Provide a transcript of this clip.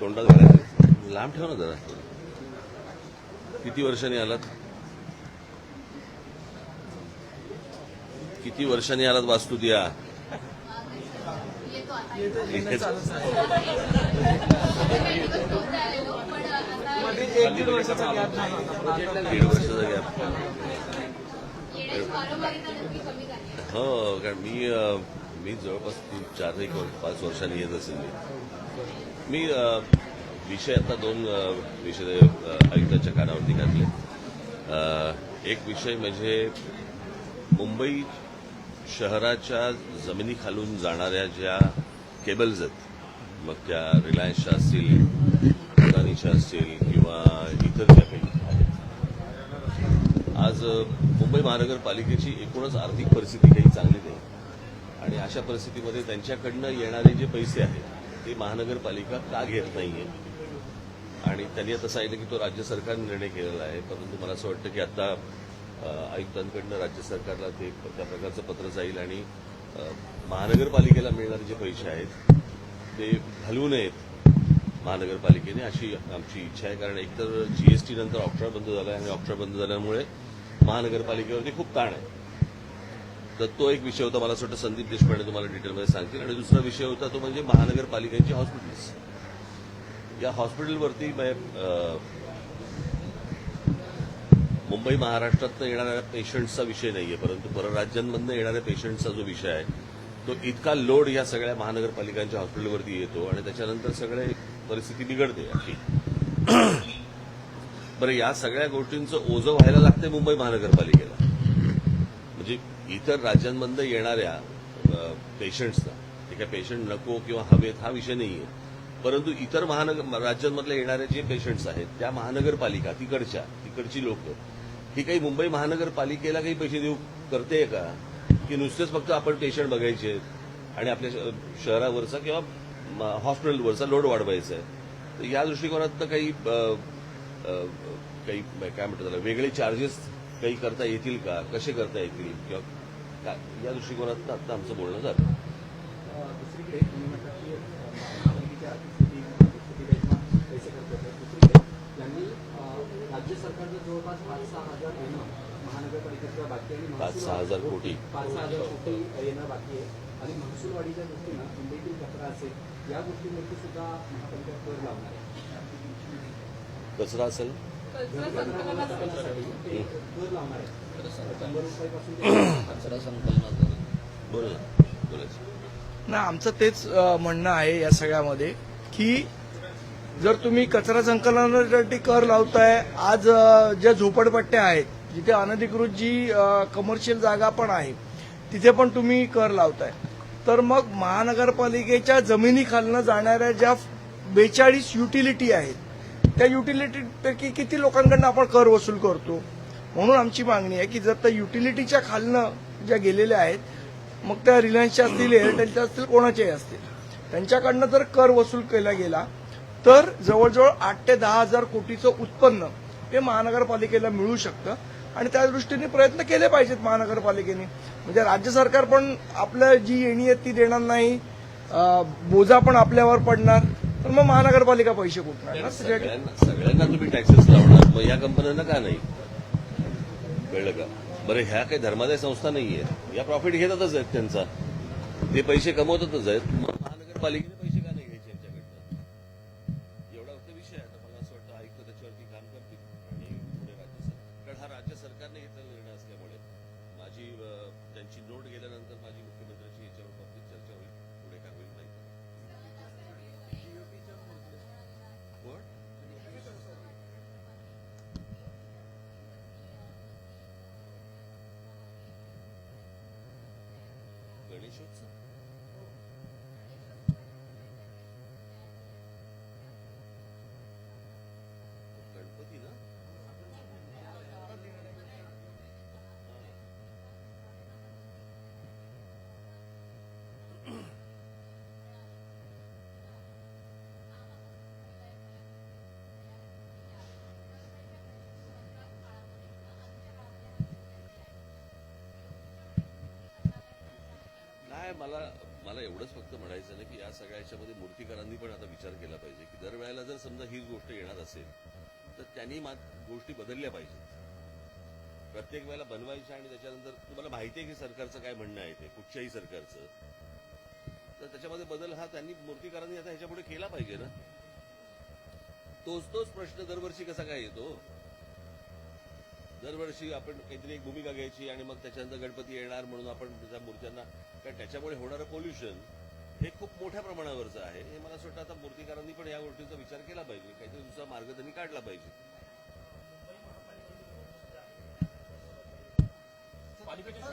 तोंडात घालायचं? लांब ठेव ना जरा. किती वर्षांनी आलात? किती वर्षांनी आलात वास्तू द्या दीड वर्षाचा गॅप. दीड वर्षाचा हो कारण मी मी जवळपास तीन चार एक पाच वर्षांनी येत असेल मी. मी विषय आता दोन विषय अ, आयुक्ताच्या कानावरती घातले. एक विषय म्हणजे मुंबई शहराच्या जमिनीखालून जाणाऱ्या ज्या केबल्स आहेत मग त्या रिलायन्सच्या असतील अदानीच्या असतील किंवा इतर ज्या काही आहेत. आज मुंबई महानगरपालिकेची एकूणच आर्थिक परिस्थिती काही चांगली नाही. आणि अशा परिस्थितीमध्ये त्यांच्याकडनं येणारे जे पैसे आहेत ते महानगरपालिका का घेत नाहीये? आणि त्यांनी आता सांगितलं की तो राज्य सरकारने निर्णय केलेला आहे. परंतु मला असं वाटतं की आता आयुक्तांकडनं राज्य सरकारला ते त्या प्रकारचं पत्र जाईल आणि महानगरपालिकेला मिळणारे जे पैसे आहेत ते घालवू नयेत महानगरपालिकेने अशी आमची इच्छा आहे. कारण एकतर जीएसटी नंतर ऑक्ट्रा बंद झाला आहे आणि ऑक्ट्रा बंद झाल्यामुळे महानगरपालिकेवरती खूप ताण आहे. तर तो एक विषय होता. मला असं वाटतं संदीप देशपांडे तुम्हाला डिटेलमध्ये सांगतील. आणि दुसरा विषय होता तो म्हणजे महानगरपालिकेची हॉस्पिटल्स या हॉस्पिटलवरती मुंबई महाराष्ट्रातनं येणाऱ्या पेशंट्सचा विषय नाहीये परंतु परराज्यांमधनं येणाऱ्या पेशंटचा जो विषय आहे तो इतका लोड या सगळ्या महानगरपालिकांच्या हॉस्पिटलवरती येतो आणि त्याच्यानंतर सगळे परिस्थिती बिघडते अशी. बरं या सगळ्या गोष्टींचं ओझं व्हायला लागते मुंबई महानगरपालिकेला. म्हणजे इतर राज्यांमधनं येणाऱ्या पेशंट्सना. ठीक आहे पेशंट नको किंवा हवेत हा विषय नाहीये. परंतु इतर महानगर राज्यांमधले येणारे जे पेशंट्स आहेत त्या महानगरपालिका तिकडच्या तिकडची लोक ही काही मुंबई महानगरपालिकेला काही पैसे देऊ करते का? की नुसतेच फक्त आपण पेशंट बघायचे आणि आपल्या श- शहरावरचा किंवा म- हॉस्पिटलवरचा लोड वाढवायचा आहे. तर या दृष्टिकोनात काही काही काय म्हणतात त्याला वेगळे चार्जेस काही करता येतील का? कसे करता येतील? किंवा काय या दृष्टिकोनात आता आमचं बोलणं झालं. पाच सहा हजार येणं महानगरपालिकेचं बाकी आहे आणि पाच सहा हजार कोटी. पाच सहा हजार कोटी येणं बाकी आहे. आणि महसूलवाढीच्या दृष्टीनं मुंबईतील कचरा असेल या गोष्टींवरती सुद्धा महापालिका कर लावणार आहे. कचरा असेल? कर लावणार आहे. शंभर रुपयापासून ते बोल. ना बोलायचं ना आमचं तेच म्हणणं आहे या सगळ्यामध्ये की जर तुम्ही कचरा संकलनासाठी कर लावताय आज ज्या झोपडपट्ट्या आहेत जिथे अनधिकृत जी कमर्शियल जागा पण आहे तिथे पण तुम्ही कर लावताय. तर मग महानगरपालिकेच्या जमिनीखालनं जाणाऱ्या ज्या बेचाळीस युटिलिटी आहेत त्या युटिलिटीपैकी किती लोकांकडनं आपण कर वसूल करतो? म्हणून आमची मागणी आहे की जर त्या युटिलिटीच्या खालनं ज्या गेलेल्या आहेत मग त्या रिलायन्सच्या असतील एअरटेलच्या असतील कोणाच्याही असतील. त्यांच्याकडनं जर कर वसूल केला गेला तर जवळजवळ आठ ते दहा हजार कोटीचं उत्पन्न हे महानगरपालिकेला मिळू शकतं. आणि त्या दृष्टीने प्रयत्न केले पाहिजेत महानगरपालिकेने. म्हणजे राज्य सरकार पण आपलं जी येणी आहे ती देणार नाही. बोजा पण आपल्यावर पडणार. तर मग महानगरपालिका पैसे कुठणार ना? सगळ्यांना तुम्ही टॅक्सेस लावणार. मग या कंपन्यांना का नाही? कळलं का? बरं ह्या काही धर्मादाय संस्था नाहीये. या प्रॉफिट घेतातच आहेत त्यांचा. ते पैसे कमवतातच आहेत. मग महानगरपालिका Beijos. काय मला मला एवढंच फक्त म्हणायचं ना की या सगळ्या याच्यामध्ये मूर्तीकारांनी पण आता विचार केला पाहिजे की दरवेळेला जर समजा हीच गोष्ट येणार असेल तर त्यांनी गोष्टी बदलल्या पाहिजेत. प्रत्येक वेळेला बनवायच्या आणि त्याच्यानंतर तुम्हाला माहिती आहे की सरकारचं काय म्हणणं आहे ते कुठच्याही सरकारचं. तर त्याच्यामध्ये बदल हा त्यांनी मूर्तीकारांनी आता ह्याच्यापुढे केला पाहिजे ना. तोच तोच प्रश्न दरवर्षी कसा काय येतो? दरवर्षी आपण काहीतरी एक भूमिका घ्यायची आणि मग त्याच्यानंतर गणपती येणार म्हणून आपण त्या मूर्त्यांना कारण त्याच्यामुळे होणारं पोल्युशन हे खूप मोठ्या प्रमाणावरचं आहे. हे मला असं वाटतं आता मूर्तीकारांनी पण या गोष्टीचा विचार केला पाहिजे. काहीतरी दुसरा मार्ग त्यांनी काढला पाहिजे. पालिकेच्या